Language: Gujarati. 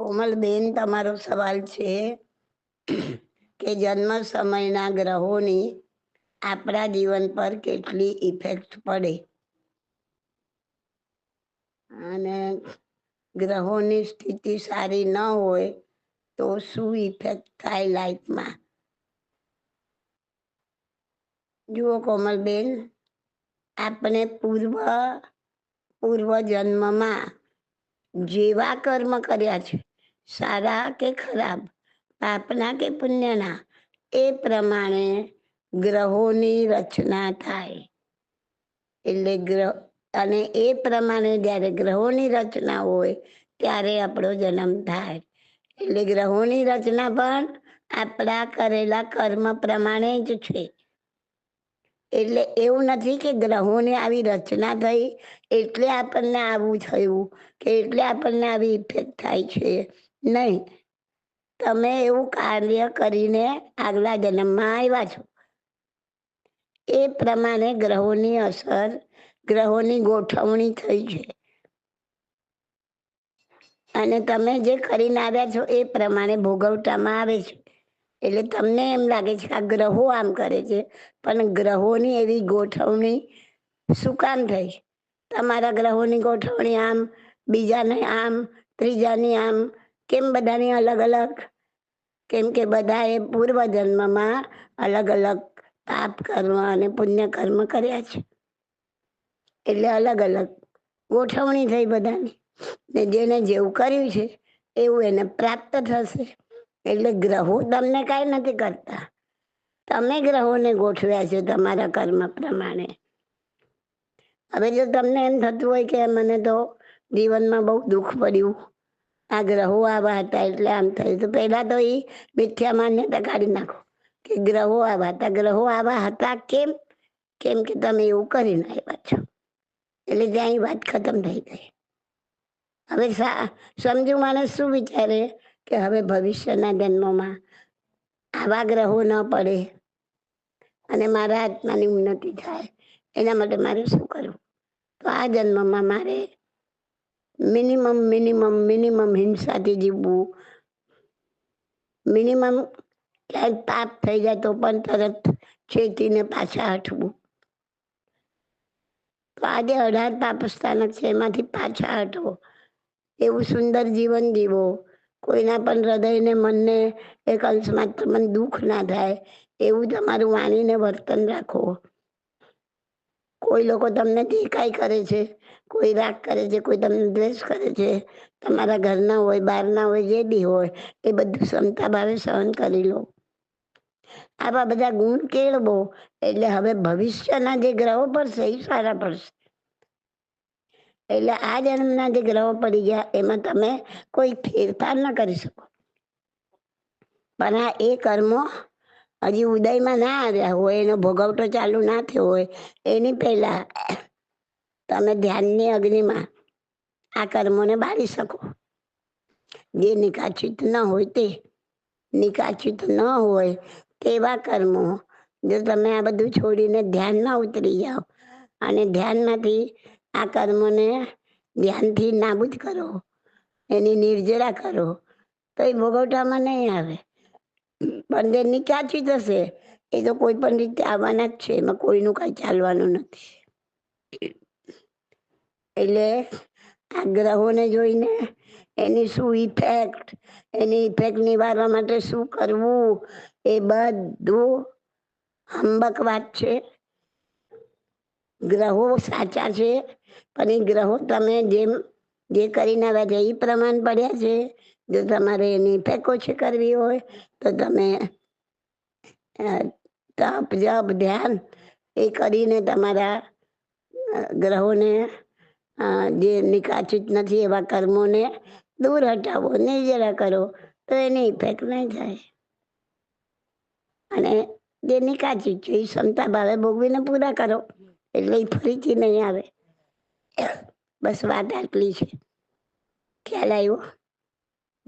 કોમલબેન તમારો સવાલ છે કે જન્મ સમયના ગ્રહોની આપણા જીવન પર કેટલી ઇફેક્ટ પડે? અને ગ્રહોની સ્થિતિ સારી ન હોય તો શું ઇફેક્ટ થાય લાઈફમાં જુઓ કોમલબેન આપણે પૂર્વ પૂર્વ જન્મમાં જેવા કર્મ કર્યા છે. સારા કે ખરાબ, પાપના કે પુણ્યના, એ પ્રમાણે ગ્રહોની રચના થાય. એટલે ગ્રહ, અને એ પ્રમાણે જ્યારે ગ્રહોની રચના હોય, ત્યારે આપણો જન્મ થાય. એટલે ગ્રહોની રચના પણ આપણા કરેલા કર્મ પ્રમાણે જ છે. એટલે એવું નથી કે ગ્રહોની આવી રચના થઈ, એટલે આપણને આવું થયું, કે એટલે આપણને આવી ઇફેક્ટ થાય છે. નહીં. તમે એવું કાર્ય કરીને આગલા જન્મમાં આવ્યા છો. એ પ્રમાણે ગ્રહોની અસર, ગ્રહોની ગોઠવણી થઈ છે. અને તમે જે કરીને આવ્યા છો એ પ્રમાણે ભોગવટામાં આવે છે. એટલે તમને એમ લાગે છે કે આ ગ્રહો આમ કરે છે, પણ ગ્રહોની એવી ગોઠવણી શું કામ થઈ તમારા ગ્રહોની ગોઠવણી આમ, બીજાને આમ, ત્રીજાની આમ કેમ બધાની અલગ અલગ? કેમ કે બધાએ પૂર્વ જન્મમાં અલગ અલગ પાપ કર્મ અને પુણ્ય કર્મ કર્યા છે. એટલે અલગ અલગ ગોઠવણી થઈ બધાની. ને જેને જેવું કર્યું છે, એવું એને પ્રાપ્ત થશે. એટલે ગ્રહો તમને કાંઈ નથી કરતા. તમે ગ્રહોને ગોઠવ્યા છે તમારા કર્મ પ્રમાણે. હવે જો તમને એમ થતું હોય કે મને તો જીવનમાં બહુ દુઃખ પડ્યું આ ગ્રહો આવા હતા એટલે આમ થયું. તો પહેલા તો એ મિથ્યા માન્યતા કાઢી નાખો. કે ગ્રહો આવા હતા ગ્રહો આવા હતા કેમ? કેમ કે તમે એવું કરીને આવ્યા છો. એટલે ત્યાં વાત ખતમ થઈ ગઈ. હવે સમજુ માણસ શું વિચારે? કે હવે ભવિષ્યના જન્મોમાં આવા ગ્રહો ન પડે અને મારા આત્માની ઉન્નતિ થાય. એના માટે મારે શું કરવું? તો આ જન્મમાં મારે મિનિમમ મિનિમમ મિનિમમ હિંસાથી જીવવું. મિનિમમ ક્યાંક પાપ થઈ જાય તો પણ તરત છેતીને પાછા હટવું. તો આજે અઢાર પાપ સ્થાનક છે, એમાંથી પાછા હટવો. એવું સુંદર જીવન જીવો. કોઈના પણ હૃદયને, મનને એક અંશ માત્ર મને દુઃખ ના થાય, એવું તમારું વાણીને વર્તન રાખો. કોઈ લોકો તમને દેખાય કરે છે, કોઈ રાગ કરે છે, કોઈ તમને દ્વેષ કરે છે. તમારા ઘરના હોય, બહારના હોય, જે બી હોય, એ બધું ક્ષમતા ભાવે સહન કરી લો. આવા બધા ગુણ કેળવો, એટલે હવે ભવિષ્યના જે ગ્રહો પડશે એ સારા પડશે. એટલે આ જન્મના જે ગ્રહો પડી ગયા, એમાં તમે કોઈ ફેરફાર ન કરી શકો. પણ આ એ કર્મો હજી ઉદયમાં ના આવ્યા હોય, એનો ભોગવટો ચાલુ ના થયો હોય. એની પહેલા તમે ધ્યાનની અગ્નિમાં આ કર્મોને બાળી શકો. જે નિકાચિત ન હોય તે નિકાચિત ન હોય તેવા કર્મો જો તમે આ બધું છોડીને ધ્યાનમાં ઉતરી જાઓ અને ધ્યાનમાંથી આ કર્મોને ધ્યાનથી નાબૂદ કરો, એની નિર્જરા કરો, તો એ ભોગવટામાં નહીં આવે. પણ ક્યાંથી થશે એ તો કોઈ પણ રીતે આવવાના જ છે, એમાં કોઈનું કાંઈ ચાલવાનું નથી. એટલે આ ગ્રહોને જોઈને એની શું ઇફેક્ટ એની ઇફેક્ટ નિવારવા માટે શું કરવું, એ બધું હંબક વાત છે. ગ્રહો સાચા છે, પણ એ ગ્રહો તમે જેમ, જે કરીને આવ્યા છે એ પ્રમાણ પડ્યા છે જો તમારે એની ઓછી કરવી હોય, તો તમે તપ જપ ધ્યાન એ કરીને તમારા ગ્રહોને જે નિકાચિત નથી એવા કર્મોને દૂર હટાવો નિર્જરા કરો, તો એની ઇફેક્ટ નહીં થાય. અને જે નિકાચિત છે એ ક્ષમતા ભાવે ભોગવીને પૂરા કરો, એટલે એ ફરીથી નહીં આવે. બસ વાત આટલી છે. ખ્યાલ આવ્યો?